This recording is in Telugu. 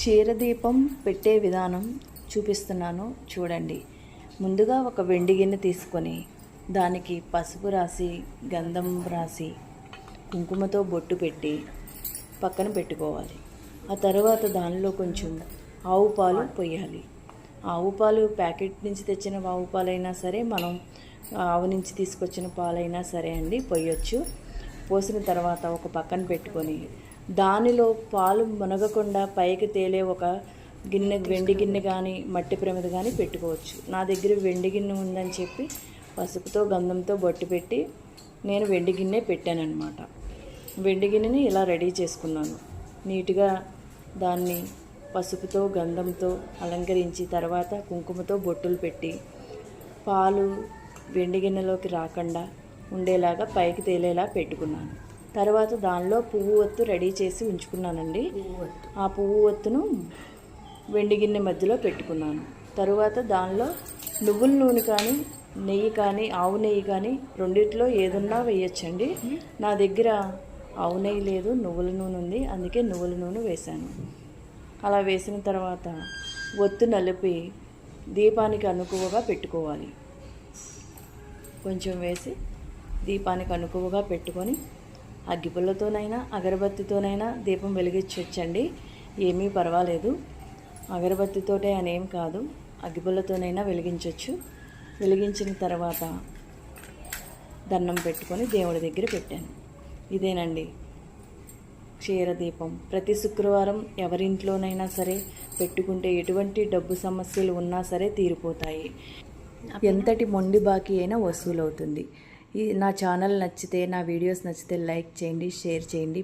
క్షీరదీపం పెట్టే విధానం చూపిస్తున్నాను. చూడండి. ముందుగా ఒక వెండి గిన్నె తీసుకొని దానికి పసుపు రాసి గంధం రాసి కుంకుమతో బొట్టు పెట్టి పక్కన పెట్టుకోవాలి. ఆ తర్వాత దానిలో కొంచెం ఆవు పాలు పోయాలి. ఆవు పాలు ప్యాకెట్ నుంచి తెచ్చిన ఆవు పాలైనా సరే మనం ఆవు నుంచి తీసుకొచ్చిన పాలైనా సరే అండి పోయొచ్చు. పోసిన తర్వాత ఒక పక్కన పెట్టుకొని దానిలో పాలు మునగకుండా పైకి తేలే ఒక గిన్నె వెండి గిన్నె కానీ మట్టి ప్రమిద కానీ పెట్టుకోవచ్చు. నా దగ్గర వెండి గిన్నె ఉందని చెప్పి పసుపుతో గంధంతో బొట్టు పెట్టి నేను వెండి గిన్నె పెట్టానన్నమాట. వెండి గిన్నెని ఇలా రెడీ చేసుకున్నాను. నీట్గా దాన్ని పసుపుతో గంధంతో అలంకరించి తర్వాత కుంకుమతో బొట్టులు పెట్టి పాలు వెండి గిన్నెలోకి రాకుండా ఉండేలాగా పైకి తేలేలా పెట్టుకున్నాను. తర్వాత దానిలో పువ్వు ఒత్తు రెడీ చేసి ఉంచుకున్నానండి. ఆ పువ్వు ఒత్తును వెండి గిన్నె మధ్యలో పెట్టుకున్నాను. తరువాత దానిలో నువ్వుల నూనె కానీ నెయ్యి కానీ ఆవు నెయ్యి కానీ రెండిట్లో ఏదన్నా వేయచ్చండి. నా దగ్గర ఆవు నెయ్యి లేదు నువ్వుల నూనె ఉంది. అందుకే నువ్వుల నూనె వేశాను. అలా వేసిన తర్వాత ఒత్తు నలిపి దీపానికి అనుకువగా పెట్టుకోవాలి. కొంచెం వేసి దీపానికి అనుకువగా పెట్టుకొని అగ్గిపుల్లతోనైనా అగరబత్తితోనైనా దీపం వెలిగించవచ్చండి ఏమీ పర్వాలేదు. అగరబత్తితోటే అనేం కాదు. అగ్గిపుల్లతోనైనా వెలిగించవచ్చు వెలిగించిన తర్వాత దండం పెట్టుకొని దేవుడి దగ్గర పెట్టాను. ఇదేనండి. క్షీరదీపం. ప్రతి శుక్రవారం ఎవరింట్లోనైనా సరే పెట్టుకుంటే ఎటువంటి డబ్బు సమస్యలు ఉన్నా సరే తీరిపోతాయి. ఎంతటి మొండి బాకీ అయినా వసూలవుతుంది. నా ఛానల్ నచ్చితే నా వీడియోస్ నచ్చితే లైక్ చేయండి షేర్ చేయండి.